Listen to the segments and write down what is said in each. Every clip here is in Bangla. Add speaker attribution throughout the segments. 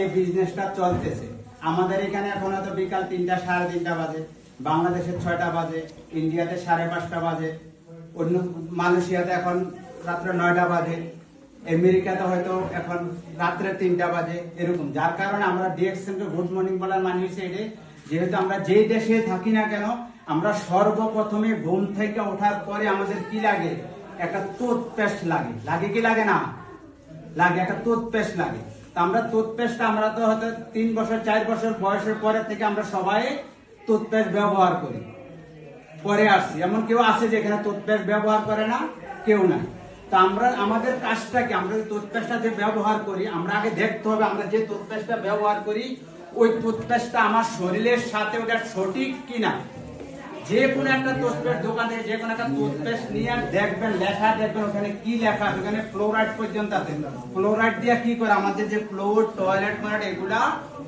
Speaker 1: এই বিজনেসটা চলতেছে। আমাদের এখানে এখন হয়তো বিকাল তিনটা, সাড়ে তিনটা বাজে। বাংলাদেশের ছয়টা বাজে, ইন্ডিয়াতে সাড়ে পাঁচটা বাজে। অন্য মালয়েশিয়াতে এখন রাত্রে নয়টা বাজে। আমেরিকাতে হয়তো এখন রাত্রে তিনটা বাজে, এরকম। যার কারণে আমরা ডিএক্সএনকে গুড মর্নিং বলার মানে হচ্ছে যেহেতু আমরা যেই দেশে থাকি না কেন, আমরা সর্বপ্রথমে ঘুম থেকে ওঠার পরে আমাদের কি লাগে? একটা টুথপেস্ট লাগে। লাগে কি লাগে না? লাগে, একটা টুথপেস্ট লাগে। আমরা টুথপেস্ট আমরা তো হয়তো তিন বছর, চার বছর বয়সের পরে থেকে আমরা সবাই টুথপেস্ট ব্যবহার করি। পরে আসছি। এমন কেউ আছে যে এখানে টুথপেস্ট ব্যবহার করে না? কেউ না। তো আমরা, আমাদের কাজটা কি? আমরা টুথপেস্টটা যে ব্যবহার করি, আমরা আগে দেখতে হবে আমরা যে টুথপেস্টটা ব্যবহার করি, ওই টুথপেস্টটা আমার শরীরের সাথে ওটা সঠিক কিনা? যে কোনো একটা টুথপেস্ট দোকান, যে কোনো একটা টুথপেস্ট নিয়ে দেখবেন, লেখা দেখবেন ওখানে কি লেখা ওখানে ফ্লোরাইড পর্যন্ত আছে। ফ্লোরাইড দিয়ে কি করে আমাদের যে ফ্লোর টয়লেট টয়লেট এগুলা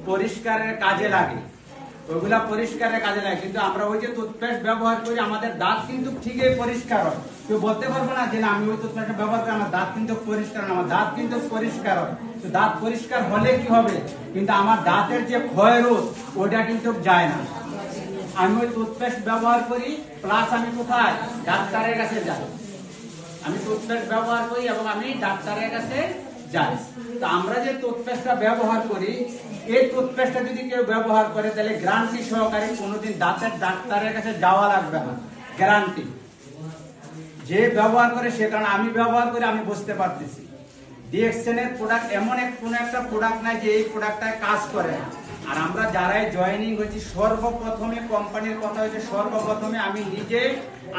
Speaker 1: পরিষ্কারের কাজে লাগে। ওইগুলা পরিষ্কারের কাজে লাগে। কিন্তু আমরা ওই যে টুথপেস্ট ব্যবহার করি, আমাদের দাঁত কিন্তু ঠিকই পরিষ্কার হয়। কেউ বলতে পারব না যে, না, আমি ওই টুথপেস্ট ব্যবহার করি, আমার দাঁত কিন্তু পরিষ্কার আমার দাঁত কিন্তু পরিষ্কার হয়। তো দাঁত পরিষ্কার হলে কি হবে? কিন্তু আমার দাঁতের যে ক্ষয় রোধ ওটা কিন্তু যায় না। আমি ওই টুথপেস্ট ব্যবহার করি প্লাস আমি কোথায়? ডাক্তারের কাছে যাই। আমি টুথপেস্ট ব্যবহার করি এবং আমি ডাক্তারের কাছে যাই। তো আমরা যে টুথপেস্টটা ব্যবহার করি, এই টুথপেস্টটা যদি কেউ ব্যবহার করে, তাহলে গ্যারান্টি সহকারে কোনোদিন দাঁতের ডাক্তারের কাছে যাওয়া লাগবে না। গ্যারান্টি যে ব্যবহার করে, সে কারণে আমি ব্যবহার করে আমি বুঝতে পারতেছি। ডিএক্সএন এর প্রোডাক্ট এমন এক কোন একটা প্রোডাক্ট নাই যে এই প্রোডাক্টটায় কাজ করে না। আর আমরা যারাই জয়েনিং হয়েছি, সর্বপ্রথমে কোম্পানির কথা হচ্ছে সর্বপ্রথমে আমি নিজে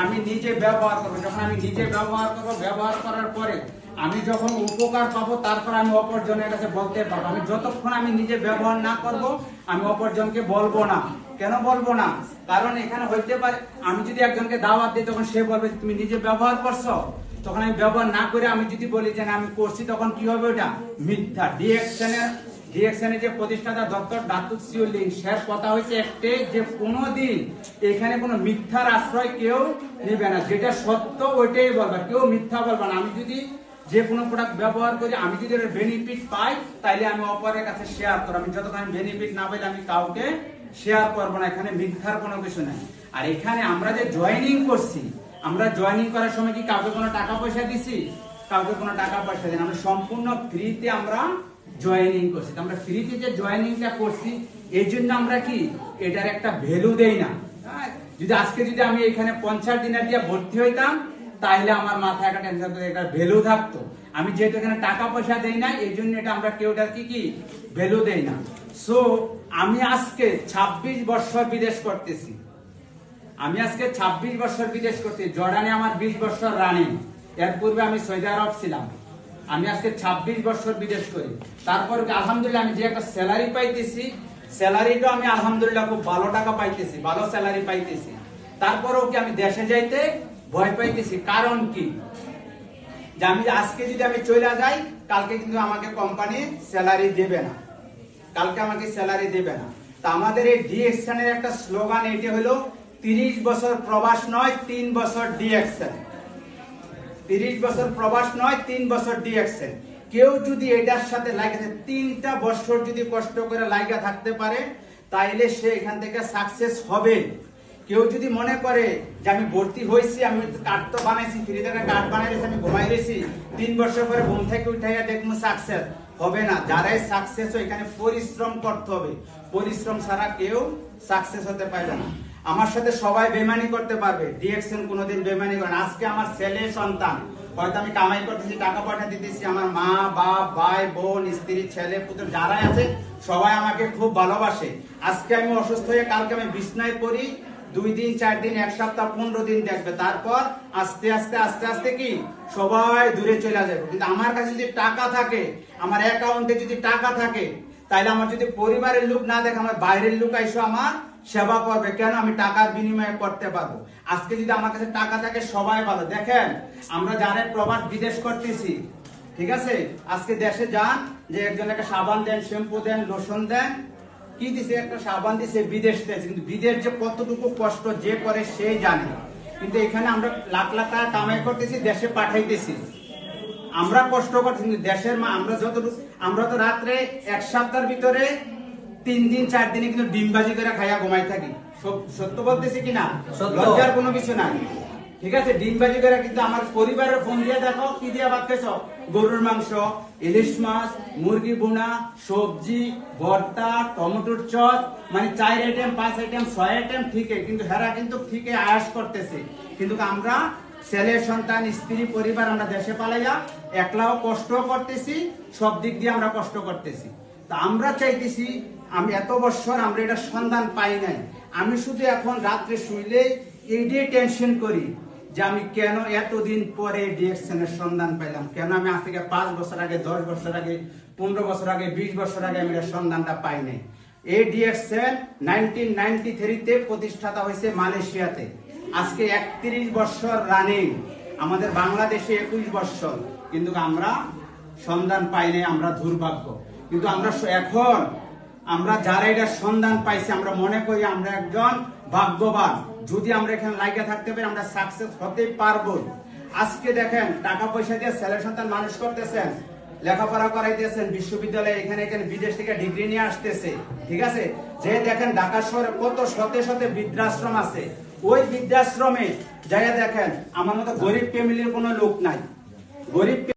Speaker 1: আমি নিজে ব্যবহার করব। যখন আমি নিজে ব্যবহার করব, ব্যবহার করার পরে আমি যখন উপকার পাবো, তারপর আমি অপরজনের কাছে বলতে পারব। আমি যতক্ষণ আমি নিজে ব্যবহার না করব, আমি অপরজনকে বলব না। কেন বলব না? কারণ এখানে হইতে পারে, আমি যদি একজনকে দাওয়াত দিই, তখন সে বলবে তুমি নিজে ব্যবহার করছ? তখন আমি ব্যবহার না করে আমি যদি বলি যে আমি করছি, তখন কি হবে ওটা? মিথ্যা। ডিএকশনের ডিএকশনের যে প্রতিষ্ঠাতা ডক্টর ডাক্তার সিউলিং স্যার কথা হয়েছে একটাই যে কোনোদিন এখানে কোনো মিথ্যার আশ্রয় কেউ নেবে না। যেটা সত্য ওইটাই বলবে। কেউ মিথ্যা বলবে না। আমি যদি যে কোনো প্রোডাক্ট ব্যবহার করি, আমি যদি এর বেনিফিট পাই, তাইলে আমি অপরের কাছে শেয়ার করব। আমি যতক্ষণ বেনিফিট না পাইলে আমি কাউকে শেয়ার করব না। এখানে মিথ্যার কোনো কিছু নাই। আর এখানে আমরা যে জয়েনিং করছি আমরা জয়েনিং করার সময় কি কাউকে কোনো টাকা পয়সা দিছি? কাউকে কোনো টাকা পয়সা দিই না। আমরা সম্পূর্ণ ফ্রিতে আমরা জয়েনিং করছি। আমরা ফ্রিতে যে জয়েনিংটা করছি এই জন্য আমরা কি? এটার একটা ভ্যালু দেই না। হ্যাঁ? যদি আজকে যদি আমি এখানে পঞ্চাশ দিনের দিয়ে ভর্তি হইতাম তাহলে আমার মাথায় একটা টেনশন একটা ভ্যালু থাকতো। আমি যেহেতু এখানে টাকা পয়সা দেই না এই জন্য এটা আমরা কেউ কি কি? ভ্যালু দেই না। সো আমি আজকে ২৬ বছর বিদেশ করতেছি। আমি আজকে ২৬ বছর বিদেশ করছি, জর্ডানে আমার ২০ বছর রানিং এর পূর্বে আমি সৌদি আরব ছিলাম। আমি আজকে ২৬ বছর বিদেশ করি। তারপর আলহামদুলিল্লাহ আমি যে একটা স্যালারি পাইতেছি স্যালারিটা আমি আলহামদুলিল্লাহ খুব ভালো টাকা পাইতেছি, ভালো স্যালারি পাইতেছি। তারপরেও কি আমি দেশে যাইতে ভয় পাইতেছি? কারণ কি? যে আমি আজকে যদি আমি চলে যাই, কালকে কিন্তু আমাকে কোম্পানি স্যালারি দেবে না। কালকে আমাকে স্যালারি দেবে না। তা আমাদের এই ডিএকশনের একটা স্লোগান এটি হলো তিরিশ বছর প্রবাস নয়, তিন বছর ডিএকশন তিরিশ বছর প্রবাস নয়, তিন বছর ডিএকশন কেউ যদি এটার সাথে লাগে তিনটা বছর যদি কষ্ট করে লাগা থাকতে পারে, তাইলে সে এখান থেকে সাকসেস হবে। কেউ যদি মনে করে যে আমি ভর্তি হয়েছি, আমি কার্ড তো বানাইছি ফ্রি থেকে কার্ড বানাইছি আমি ঘুমাই গেছি তিন বছর পরে ঘুম থেকে উঠাইয়া দেখব সাকসেস হবে না। যারাই সাকসেস এখানে পরিশ্রম করতে হবে। পরিশ্রম ছাড়া কেউ সাকসেস হতে পারবে না। আমার সাথে সবাই বেমানি করতে পারবে। ডিএকশন কোনোদিন বেমানি করে। আজকে আমার ছেলে সন্তান। হয়তো আমি কামাই করতেছি, টাকা পয়সা দিতেছি। আমার মা, বাপ, ভাই, বোন, স্ত্রী, ছেলে, পুত্র যারাই আছে, সবাই আমাকে খুব ভালোবাসে। আজকে আমি অসুস্থ হয়ে কালকে আমি বিছনায় পড়ি। দুই দিন, চার দিন, এক সপ্তাহ, পনেরো দিন দেখবে। তারপর আস্তে আস্তে আস্তে আস্তে কি? সবাই দূরে চলে যাবে। কিন্তু আমার কাছে যদি টাকা থাকে, আমার অ্যাকাউন্টে যদি টাকা থাকে, তাইলে আমার যদি পরিবারের লোক না দেখে, আমার বাইরের লোক এসে আমার সেবা করবে, কেন আমি টাকার বিনিময়ে করতে পারব? আজকে যদি আমার কাছে টাকা থাকে, সবাই ভালো। দেখেন, আমরা যারা প্রবাস বিদেশ করতেছি, ঠিক আছে? আজকে দেশে যান, যে একজন একটা সাবান দেন, শ্যাম্পু দেন, লোশন দেন, কি দিছে? একটা সাবান দিছে, বিদেশ থেকে কিন্তু বিদেশ যে কতটুকু কষ্ট যে করে, সে জানে। কিন্তু এখানে আমরা লাখ লাখ টাকা কামাই করতেছি, দেশে পাঠাইতেছি। আমরা কষ্ট করছি, কিন্তু দেশের মা আমরা যতটুকু আমরা তো রাত্রে এক সপ্তাহের ভিতরে তিন দিন চার দিনে কিন্তু ডিমবাজি করে খাইয়া ঘুমাই থাকি। সত্য বলতেছি কিনা। লজ্জার কোনো কিছু নাই। ঠিক আছে? ডিমবাজি করে কিন্তু আমার পরিবারের ফোন দিয়ে দেখো কি দিয়ে খাইছ গরুর মাংস ইলিশ মাছ মুরগি বোনা সবজি ভর্তা টমেটোর চপ মানে চার আইটেম পাঁচ আইটেম ছয় আইটেম ঠিকই কিন্তু হেরা কিন্তু ঠিকই আয়াস করতেছে। কিন্তু আমরা ছেলে সন্তান স্ত্রী পরিবার আমরা দেশে পালাইয়া একলাও কষ্ট করতেছি সব দিক দিয়ে আমরা কষ্ট করতেছি। তা আমরা চাইতেছি আমি এত বছর আমরা এটা সন্ধান পাই নাই। আমি শুধু এখন রাত্রে শুইলে এই দিয়ে টেনশন করি যে আমি কেন এতদিন পরে ডিএকশন এর সন্ধান পাইলাম? কেন আমি আজ থেকে পাঁচ বছর আগে, দশ বছর আগে, পনেরো বছর আগে, বিশ বছর আগে আমি এর সন্ধানটা পাই নাই? এই ডিএকশন নাইনটিন নাইনটি থ্রিতে প্রতিষ্ঠাতা হয়েছে মালয়েশিয়াতে। আজকে একত্রিশ বছর রানিং আমাদের বাংলাদেশে একুশ বছর। কিন্তু আমরা সন্ধান পাই নাই, আমরা দুর্ভাগ্য। কিন্তু আমরা এখন আমরা যারা এটা সন্ধান পাইছি, আমরা মনে করি আমরা একজন ভাগ্যবান। যদি আমরা এখানে লাইকে থাকতে পারি, আমরা সাকসেস হতে পারব। আজকে দেখেন, টাকা পয়সা দিয়ে ছেলে সন্তান মানুষ করতেছেন, লেখাপড়া করাইতেছেন, বিশ্ববিদ্যালয়ে এখানে এখানে বিদেশ থেকে ডিগ্রি নিয়ে আসতেছে, ঠিক আছে? যে দেখেন, ঢাকা শহরে কত শতে শতে বৃদ্ধাশ্রম আছে। ওই বৃদ্ধাশ্রমে যাইয়া দেখেন, আমার মতো গরিব ফ্যামিলির কোনো লোক নাই। গরিব